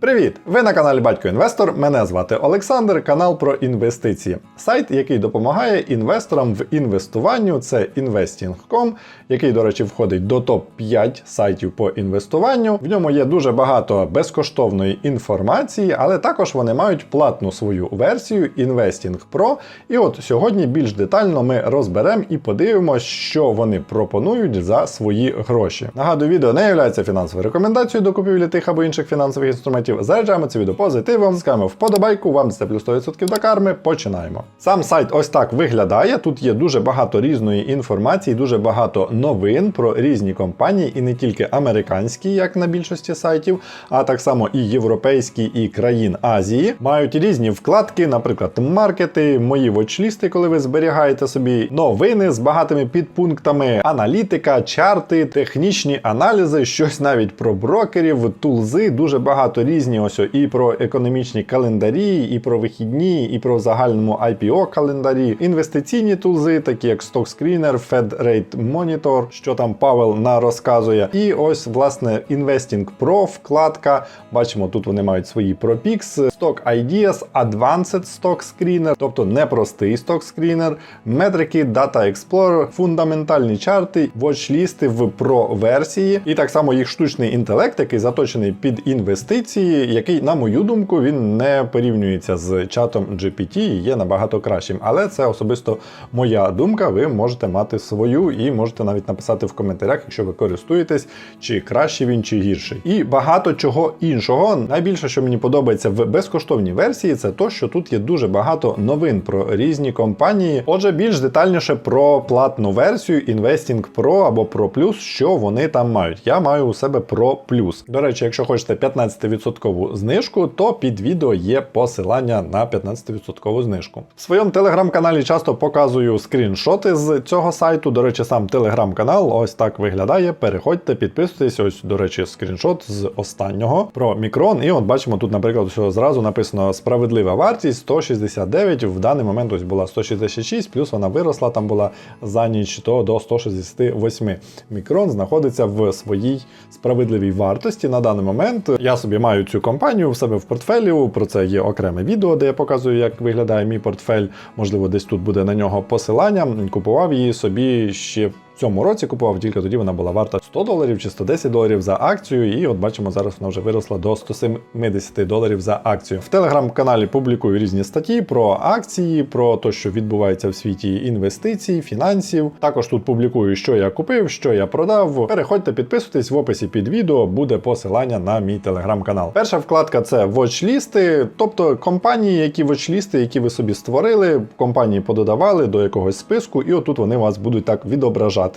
Привіт! Ви на каналі Батько Інвестор. Мене звати Олександр, канал про інвестиції. Сайт, який допомагає інвесторам в інвестуванню, це Investing.com, який, до речі, входить до топ-5 сайтів по інвестуванню. В ньому є дуже багато безкоштовної інформації, але також вони мають платну свою версію Investing Pro. І от сьогодні більш детально ми розберемо і подивимося, що вони пропонують за свої гроші. Нагадую, відео не є фінансовою рекомендацією до купівлі тих або інших фінансових інструментів. Заряджаємо це відео позитивом, скаємо вподобайку, вам це плюс 100% до карми. Починаємо. Сам сайт ось так виглядає. Тут є дуже багато різної інформації, дуже багато новин про різні компанії, і не тільки американські, як на більшості сайтів, а так само і європейські, і країн Азії. Мають різні вкладки, наприклад, маркети, мої вочлісти, коли ви зберігаєте собі новини з багатими підпунктами, аналітика, чарти, технічні аналізи, щось навіть про брокерів, тулзи, дуже багато різні ось і про економічні календарі, і про вихідні, і про загальному IPO календарі, інвестиційні тулзи, такі як StockScreener, Fed Rate Monitor, що там Павел на розказує. І ось власне Investing Pro вкладка. Бачимо, тут вони мають свої ProPix, Stock Ideas, Advanced Stock Screener, тобто не простий Stock Screener, метрики, Data Explorer, фундаментальні чарти, watchlісти в Pro версії, і так само їх штучний інтелект, який заточений під інвестиції, який, на мою думку, він не порівнюється з чатом GPT і є набагато кращим. Але це особисто моя думка. Ви можете мати свою і можете навіть написати в коментарях, якщо ви користуєтесь, чи краще він, чи гірший. І багато чого іншого. Найбільше, що мені подобається в безкоштовній версії, це то, що тут є дуже багато новин про різні компанії. Отже, більш детальніше про платну версію Investing Pro або Pro Plus, що вони там мають. Я маю у себе Pro Plus. До речі, якщо хочете 15% знижку, то під відео є посилання на 15% знижку. В своєму телеграм-каналі часто показую скріншоти з цього сайту. До речі, сам телеграм-канал ось так виглядає. Переходьте, підписуйтесь. Ось, до речі, скріншот з останнього про мікрон. І от бачимо тут, наприклад, що зразу написано справедлива вартість 169. В даний момент ось була 166, плюс вона виросла, там була за ніч то до 168. Мікрон знаходиться в своїй справедливій вартості на даний момент. Я собі маю цю компанію в себе в портфелі. Про це є окреме відео, де я показую, як виглядає мій портфель. Можливо, десь тут буде на нього посилання. Купував її собі ще. Цьому році купував тільки тоді вона була варта 100 доларів чи 110 доларів за акцію, і от бачимо, зараз вона вже виросла до 170 доларів за акцію. В телеграм-каналі публікую різні статті про акції, про те, що відбувається в світі інвестицій, фінансів. Також тут публікую, що я купив, що я продав. Переходьте, підписуйтесь в описі під відео, буде посилання на мій телеграм-канал. Перша вкладка це watchlісти, тобто компанії, які watchlісти, які ви собі створили, компанії пододавали до якогось списку, і отут вони вас будуть так відображати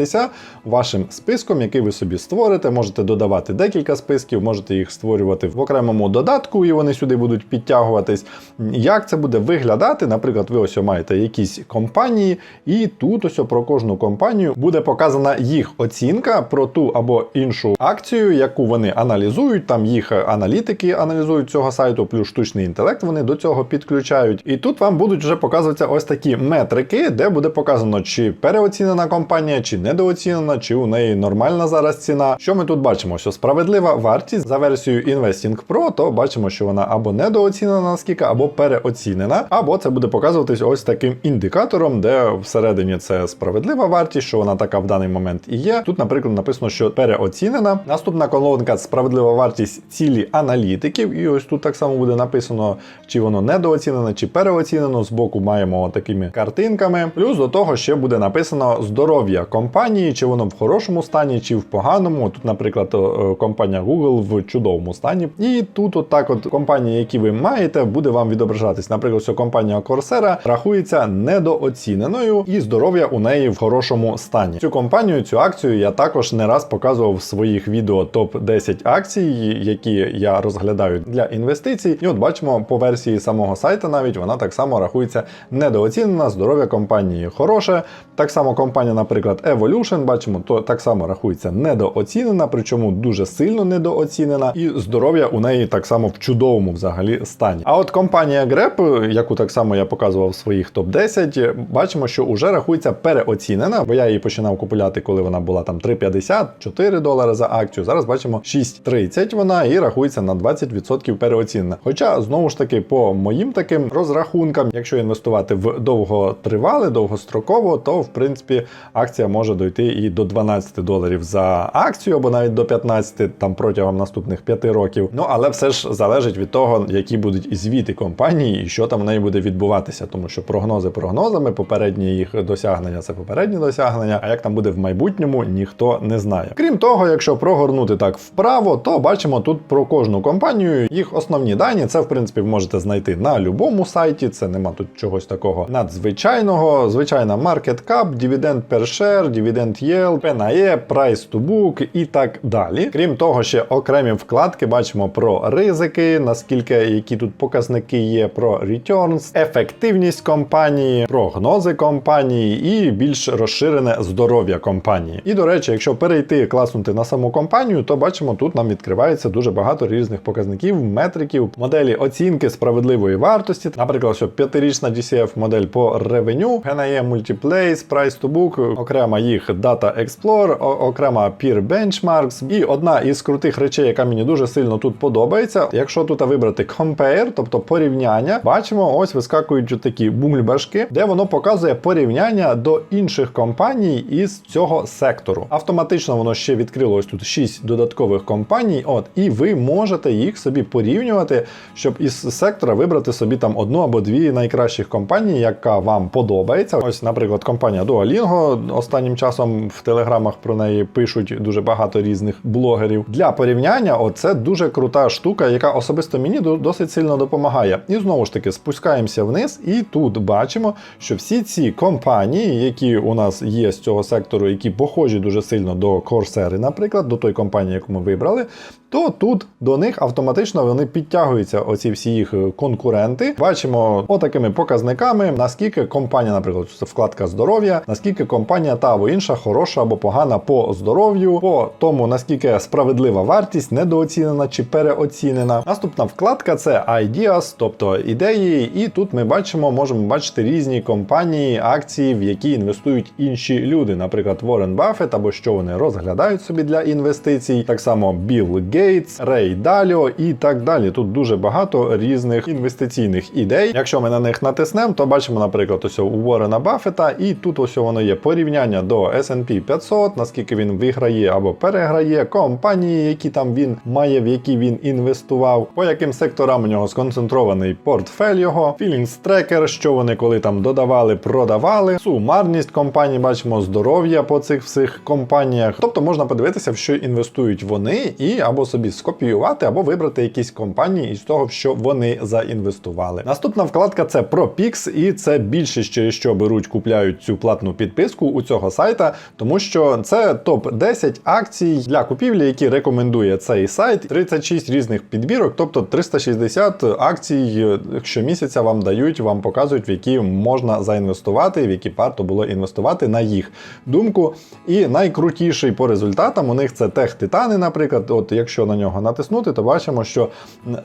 вашим списком, який ви собі створите. Можете додавати декілька списків, можете їх створювати в окремому додатку, і вони сюди будуть підтягуватись. Як це буде виглядати? Наприклад, ви ось маєте якісь компанії, і тут ось про кожну компанію буде показана їх оцінка про ту або іншу акцію, яку вони аналізують. Там їх аналітики аналізують цього сайту, плюс штучний інтелект вони до цього підключають. І тут вам будуть вже показуватися ось такі метрики, де буде показано, чи переоцінена компанія, чи недооцінена, чи у неї нормальна зараз ціна. Що ми тут бачимо? Що справедлива вартість за версією Investing Pro, то бачимо, що вона або недооцінена наскільки, або переоцінена, або це буде показуватись ось таким індикатором, де всередині це справедлива вартість, що вона така в даний момент і є. Тут, наприклад, написано, що переоцінена. Наступна колонка справедлива вартість цілі аналітиків. І ось тут так само буде написано, чи воно недооцінено, чи переоцінено. Збоку маємо такими картинками. Плюс до того ще буде написано здоров'я компанії, чи воно в хорошому стані, чи в поганому. Тут, наприклад, компанія Google в чудовому стані. І тут, от так, от компанії, які ви маєте, буде вам відображатись. Наприклад, що компанія Coursera рахується недооціненою, і здоров'я у неї в хорошому стані. Цю компанію, цю акцію я також не раз показував в своїх відео топ 10 акцій, які я розглядаю для інвестицій. І от бачимо по версії самого сайту, навіть вона так само рахується недооцінена. Здоров'я компанії хороше. Так само компанія, наприклад, Evolution, бачимо, то так само рахується недооцінена, причому дуже сильно недооцінена, і здоров'я у неї так само в чудовому взагалі стані. А от компанія Grep, яку так само я показував в своїх топ 10 бачимо, що вже рахується переоцінена, бо я її починав купувати, коли вона була там 3,50, 4 долари за акцію. Зараз бачимо 6,30 вона і рахується на 20% переоцінена. Хоча знову ж таки, по моїм таким розрахункам, якщо інвестувати в довготривале, довгостроково, то в принципі акція може дойти і до 12 доларів за акцію, або навіть до 15 там протягом наступних 5 років. Ну але все ж залежить від того, які будуть звіти компанії, і що там в неї буде відбуватися, тому що прогнози прогнозами, попередні їх досягнення це попередні досягнення. А як там буде в майбутньому, ніхто не знає. Крім того, якщо прогорнути так вправо, то бачимо тут про кожну компанію їх основні дані. Це в принципі можете знайти на будь-якому сайті. Це нема тут чогось такого надзвичайного. Звичайна market cap, dividend per share, dividend yield, PNAE, price to book і так далі. Крім того, ще окремі вкладки бачимо про ризики, наскільки які тут показники є, про returns, ефективність компанії, прогнози компанії і більш розширене здоров'я компанії. І до речі, якщо перейти класнути на саму компанію, то бачимо, тут нам відкривається дуже багато різних показників, метриків, моделі оцінки справедливої вартості. Наприклад, що п'ятирічна DCF модель по ревеню, GNE Multiplace, Price to Book, окрема їх Data Explorer, окрема Peer Benchmarks. І одна із крутих речей, яка мені дуже сильно тут подобається. Якщо тут вибрати Compare, тобто порівняння, бачимо, ось вискакують такі бульбашки, де воно показує порівняння до інших компаній із цього сектору. Автоматично воно ще відкрило тут 6 додаткових компаній. От, і ви можете їх собі порівнювати, щоб із сектора вибрати собі там одну або дві найкращих компанії, яка вам подобається. Ось, наприклад, компанія Duolingo. Останнім часом в телеграмах про неї пишуть дуже багато різних блогерів. Для порівняння, оце дуже крута штука, яка особисто мені досить сильно допомагає. І знову ж таки спускаємося вниз, і тут бачимо, що всі ці компанії, які у нас є з цього сектору, які похожі дуже сильно до Coursera, наприклад, до той компанії, яку ми вибрали, то тут до них автоматично вони підтягуються, оці всі їх конкуренти. Бачимо отакими показниками, наскільки компанія, наприклад, вкладка здоров'я, наскільки компанія та або інша хороша або погана по здоров'ю, по тому наскільки справедлива вартість, недооцінена чи переоцінена. Наступна вкладка це Ideas, тобто ідеї, і тут ми бачимо, можемо бачити різні компанії, акції, в які інвестують інші люди, наприклад, Warren Buffett, або що вони розглядають собі для інвестицій. Так само Білл Гейтс, Рей Даліо і так далі. Тут дуже багато різних інвестиційних ідей. Якщо ми на них натиснемо, то бачимо, наприклад, ось у Уоррена Баффета, і тут ось воно є порівняння до S&P 500, наскільки він виграє або переграє, компанії, які там він має, в які він інвестував, по яким секторам у нього сконцентрований портфель його, Tracker, що вони коли там додавали, продавали, сумарність компаній, бачимо здоров'я по цих всіх компаніях. Тобто можна подивитися, в що інвестують вони, і або собі скопіювати, або вибрати якісь компанії із того, що вони заінвестували. Наступна вкладка це ProPix, і це більше що беруть, купляють цю платну підписку у цього сайта, тому що це топ 10 акцій для купівлі, які рекомендує цей сайт. 36 різних підбірок, тобто 360 акцій щомісяця вам дають, вам показують, в які можна заінвестувати, в які варто було інвестувати на їх думку. І найкрутіший по результатам у них це тех Титани, наприклад. От якщо на нього натиснути, то бачимо, що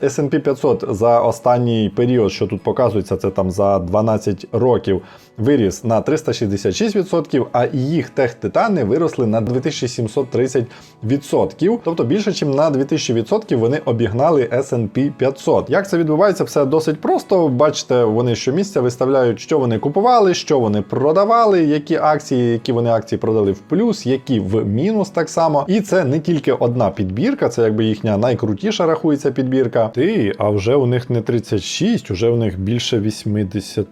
S&P 500 за останній період, що тут показується, це там за 12 років, виріс на 366%, а їх тех Титани виросли на 2730%. Тобто більше, ніж на 2000% вони обігнали S&P 500. Як це відбувається? Все досить просто. Бачите, вони щомісяця виставляють, що вони купували, що вони продавали, які акції, які вони акції продали в плюс, які в мінус так само. І це не тільки одна підбірка, це якби їхня найкрутіша рахується підбірка. Ти, а вже у них не 36, уже у них більше 80.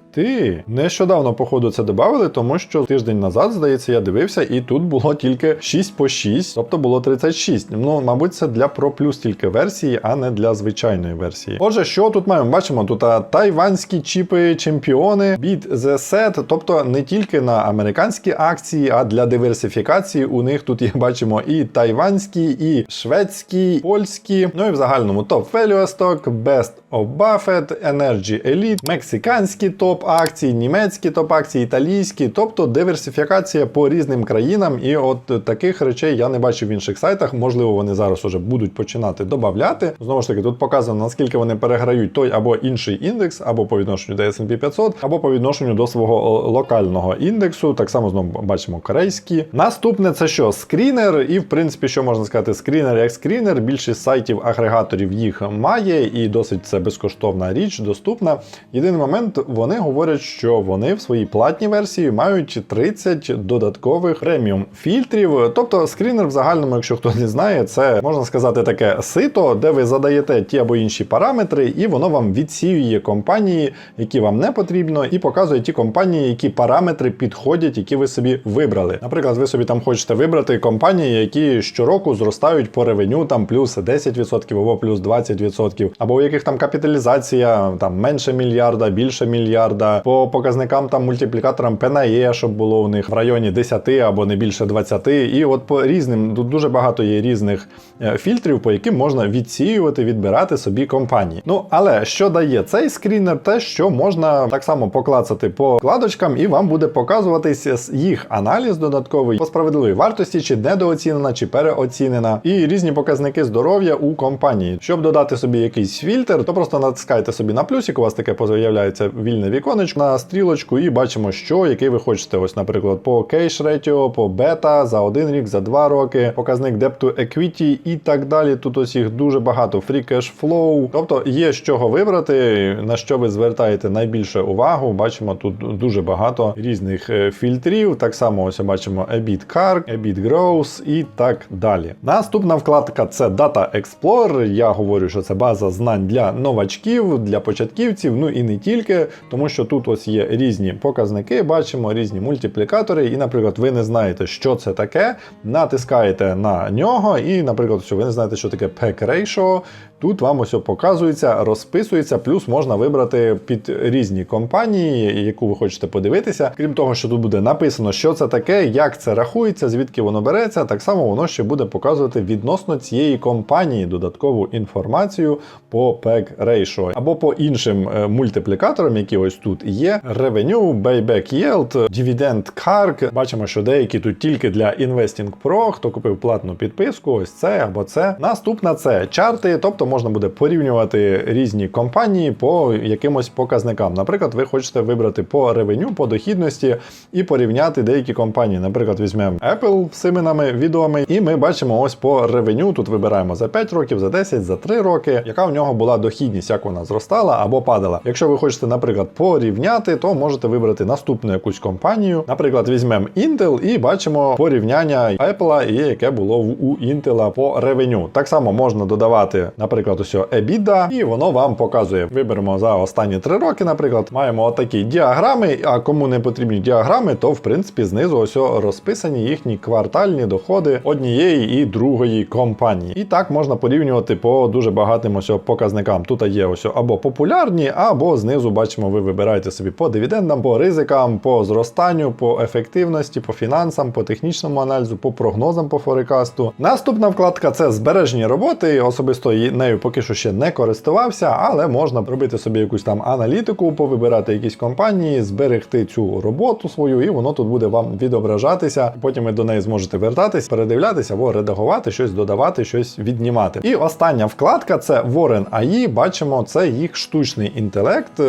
Нещодавно, походу, це додали, тому що тиждень назад, здається, я дивився, і тут було тільки 6 по 6, тобто було 36. Ну, мабуть, це для Pro Plus тільки версії, а не для звичайної версії. Отже, що тут маємо? Бачимо, тут а, тайванські чіпи, чемпіони, Beat the Set, тобто не тільки на американські акції, а для диверсифікації у них тут є бачимо і тайванські, і шведські, англійські, польські, ну і в загальному топ Value Stock, Best Buffett, Energy Elite, мексиканські топ акції, німецькі топ акції, італійські, тобто диверсифікація по різним країнам. І от таких речей я не бачив в інших сайтах. Можливо, вони зараз уже будуть починати додавати. Знову ж таки, тут показано наскільки вони переграють той або інший індекс, або по відношенню до S&P 500, або по відношенню до свого локального індексу. Так само знову бачимо корейські. Наступне це що? Скрінер, і в принципі, що можна сказати, скрінер як скрінер. Більшість сайтів агрегаторів їх має, і досить це безкоштовна річ, доступна. Єдиний момент, вони говорять, що вони в своїй платній версії мають 30 додаткових преміум фільтрів. Тобто скрінер в загальному, якщо хто не знає, це можна сказати таке сито, де ви задаєте ті або інші параметри, і воно вам відсіює компанії, які вам не потрібно, і показує ті компанії, які параметри підходять, які ви собі вибрали. Наприклад, ви собі там хочете вибрати компанії, які щороку зростають по ревеню там плюс 10% або плюс 20%, або у яких там капіталізація там менше мільярда, більше мільярда, по показникам там мультиплікаторам PNE, щоб було у них в районі 10 або не більше 20. І от по різним тут дуже багато є різних е, фільтрів, по яким можна відсіювати, відбирати собі компанії. Ну але що дає цей скрінер, те, що можна так само поклацати по вкладочкам, і вам буде показуватись їх аналіз додатковий по справедливій вартості, чи недооцінена, чи переоцінена, і різні показники здоров'я у компанії. Щоб додати собі якийсь фільтр, то просто натискайте собі на плюсик, у вас таке з'являється вільне віконечко на стрілочку, і бачимо, що який ви хочете. Ось, наприклад, по кейш ретіо, по бета за один рік, за два роки, показник to Equity і так далі. Тут ось їх дуже багато. Free Cash Flow. Тобто є з чого вибрати, на що ви звертаєте найбільше увагу. Бачимо тут дуже багато різних е, фільтрів. Так само ось бачимо EBIT CAR, EBIT Growth і так далі. Наступна вкладка це Data Explorer. Я говорю, що це база знань для новачків, для початківців, ну і не тільки, тому що тут ось є різні показники, бачимо різні мультиплікатори. І, наприклад, ви не знаєте, що це таке, натискаєте на нього, і, наприклад, що ви не знаєте, що таке PEC Ratio, Тут вам ось показується, розписується, плюс можна вибрати під різні компанії, яку ви хочете подивитися. Крім того, що тут буде написано, що це таке, як це рахується, звідки воно береться. Так само воно ще буде показувати відносно цієї компанії додаткову інформацію по PEG Ratio. або по іншим е, мультиплікаторам, які ось тут є. Revenue, Buyback Yield, Dividend Carg. Бачимо, що деякі тут тільки для Investing Pro, хто купив платну підписку, ось це або це. Наступна це чарти, тобто можна буде порівнювати різні компанії по якимось показникам. Наприклад, ви хочете вибрати по ревеню, по дохідності і порівняти деякі компанії. Наприклад, візьмемо Apple всіми нами відомий, і ми бачимо ось по ревеню. Тут вибираємо за 5 років, за 10, за 3 роки, яка в нього була дохідність, як вона зростала або падала. Якщо ви хочете, наприклад, порівняти, то можете вибрати наступну якусь компанію. Наприклад, візьмемо Intel і бачимо порівняння Apple і яке було у Intel по ревеню. Так само можна додавати, наприклад, ось EBITDA, і воно вам показує. Виберемо за останні 3 роки, наприклад, маємо отакі діаграми. А кому не потрібні діаграми, то в принципі знизу ось розписані їхні квартальні доходи однієї і другої компанії. І так можна порівнювати по дуже багатим ось показникам. Тут є ось або популярні, або знизу бачимо, ви вибираєте собі по дивідендам, по ризикам, по зростанню, по ефективності, по фінансам, по технічному аналізу, по прогнозам по форекасту. Наступна вкладка це збережені роботи. Особисто нею поки що ще не користувався, але можна робити собі якусь там аналітику, повибирати якісь компанії, зберегти цю роботу свою, і воно тут буде вам відображатися. Потім ви до неї зможете вертатись, передивлятися або редагувати, щось додавати, щось віднімати. І остання вкладка це Warren AI. Бачимо, це їх штучний інтелект.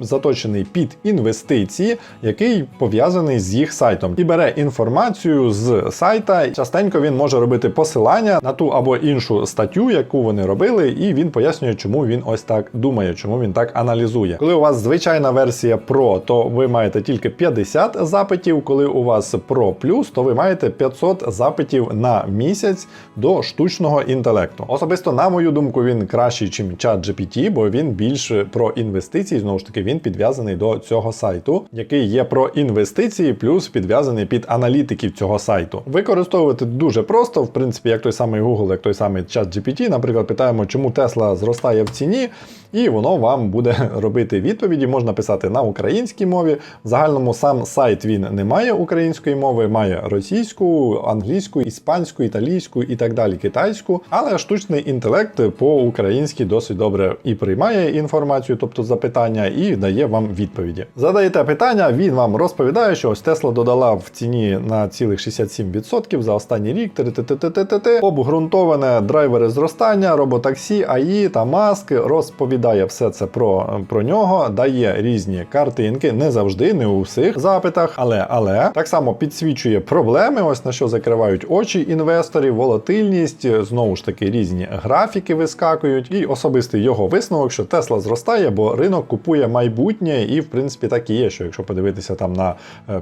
Заточений під інвестиції, який пов'язаний з їх сайтом, і бере інформацію з сайта. Частенько він може робити посилання на ту або іншу статтю, яку вони робили, і він пояснює, чому він ось так думає, чому він так аналізує. Коли у вас звичайна версія Pro, то ви маєте тільки 50 запитів. Коли у вас Pro Plus, то ви маєте 500 запитів на місяць до штучного інтелекту. Особисто, на мою думку, він кращий, ніж ChatGPT, бо він більш про інвестиції. Знову ж таки, він підв'язаний до цього сайту, який є про інвестиції, плюс підв'язаний під аналітиків цього сайту. Використовувати дуже просто, в принципі, як той самий Google, як той самий ChatGPT. Наприклад, питаємо, чому Tesla зростає в ціні. І воно вам буде робити відповіді. Можна писати на українській мові. В загальному сам сайт він не має української мови, має російську, англійську, іспанську, італійську і так далі, китайську. Але штучний інтелект по-українськи досить добре і приймає інформацію, тобто запитання, і дає вам відповіді. Задаєте питання, він вам розповідає, що ось Тесла додала в ціні на цілих 67% за останній рік. Обґрунтоване драйвери зростання, роботаксі, АІ та Маск розповідає все це про, про нього, дає різні картинки, не завжди, не у всіх запитах, але але так само підсвічує проблеми, ось на що закривають очі інвесторів, волатильність, знову ж таки різні графіки вискакують, і особистий його висновок, що Тесла зростає, бо ринок купує майбутнє, і в принципі так і є. Що якщо подивитися там на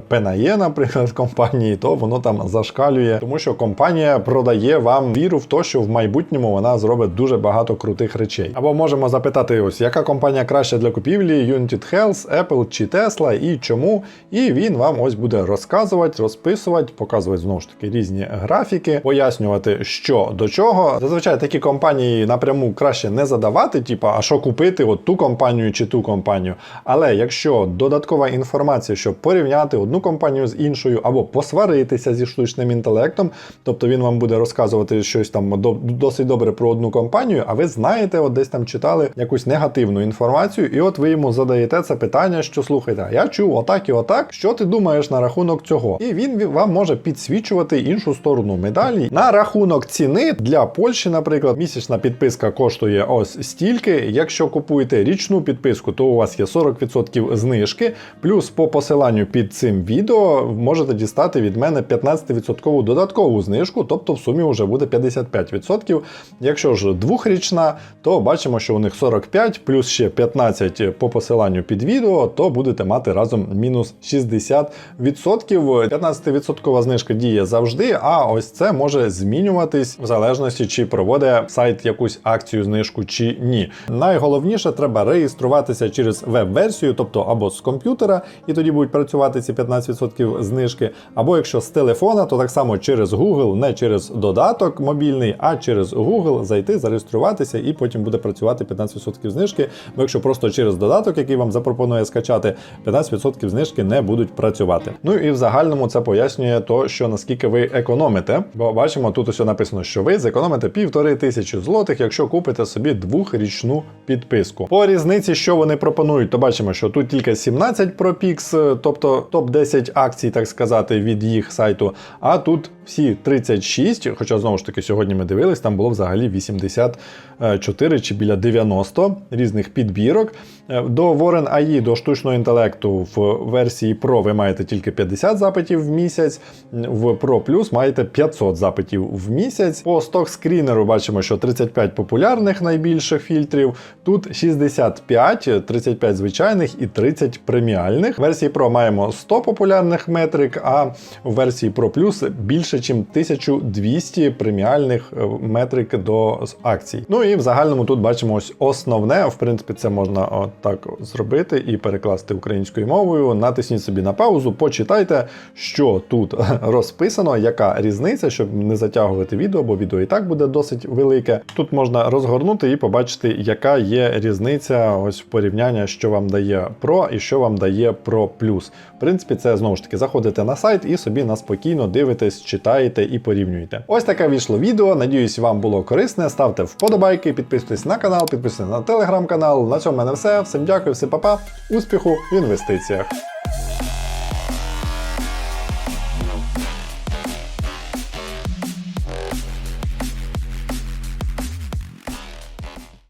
Пенає, наприклад, компанії, то воно там зашкалює, тому що компанія продає вам віру в те, що в майбутньому вона зробить дуже багато крутих речей. Або можемо запитати, ось яка компанія краща для купівлі: United Health, Apple чи Tesla, і чому. І він вам ось буде розказувати, розписувати, показувати знову ж таки різні графіки, пояснювати, що до чого. Зазвичай такі компанії напряму краще не задавати, типу, а що купити, от ту компанію чи ту компанію. Але якщо додаткова інформація, щоб порівняти одну компанію з іншою, або посваритися зі штучним інтелектом, тобто він вам буде розказувати щось там досить добре про одну компанію, а ви знаєте, от десь там читали якусь негативну інформацію, і от ви йому задаєте це питання, що слухайте, я чув отак і отак. Що ти думаєш на рахунок цього? І він вам може підсвічувати іншу сторону медалі. На рахунок ціни для Польщі, наприклад, місячна підписка коштує ось стільки. Якщо купуєте річну підписку, то у вас є 40% знижки. Плюс по посиланню під цим відео можете дістати від мене 15% додаткову знижку, тобто в сумі вже буде 55%. Якщо ж двохрічна, то бачимо, що у них 45 плюс ще 15 по посиланню під відео, то будете мати разом мінус 60%. 15% знижка діє завжди, а ось це може змінюватись в залежності, чи проводить сайт якусь акцію знижку чи ні. Найголовніше треба реєструватися через веб-версію, тобто або з комп'ютера, і тоді будуть працювати ці 15% знижки, або якщо з телефона, то так само через Google, не через додаток мобільний, а через Google зайти, зареєструватися, і потім буде працювати 15% знижки. Бо якщо просто через додаток, який вам запропонує скачати, 15% знижки не будуть працювати. Ну і в загальному це пояснює то, що наскільки ви економите. Бо бачимо, тут усе написано, що ви зекономите півтори тисячі злотих, якщо купите собі двохрічну підписку. По різниці, що вони пропонують, то бачимо, що тут тільки 17 ProPix, тобто топ-10 акцій, так сказати, від їх сайту. А тут всі 36, хоча знову ж таки сьогодні ми дивились, там було взагалі 84 чи біля 90 різних підбірок. Е, До Warren AI, до штучного інтелекту в версії Pro ви маєте тільки 50 запитів в місяць, в Pro Plus маєте 500 запитів в місяць. По сток-скрінеру бачимо, що 35 популярних найбільших фільтрів, тут 65, 35 звичайних і 30 преміальних. В версії Pro маємо 100 популярних метрик, а в версії Pro Plus більше, ніж 1200 преміальних е, метрик до акцій. Ну і в загальному тут бачимо ось основне. В принципі, це можна отак зробити і перекласти українською мовою. Натисніть собі на паузу, почитайте, що тут розписано, яка різниця, щоб не затягувати відео, бо відео і так буде досить велике. Тут можна розгорнути і побачити, яка є різниця ось в порівняння, що вам дає Pro і що вам дає Pro Plus. В принципі, це знову ж таки заходите на сайт і собі на спокійно дивитесь, читаєте і порівнюєте. Ось таке вийшло відео. Надіюсь, вам було корисне. Ставте вподобайки, підписуйтесь на канал, підписуйтесь на телеграм-канал. На цьому в мене все. Всім дякую, всім па-па, успіху в інвестиціях.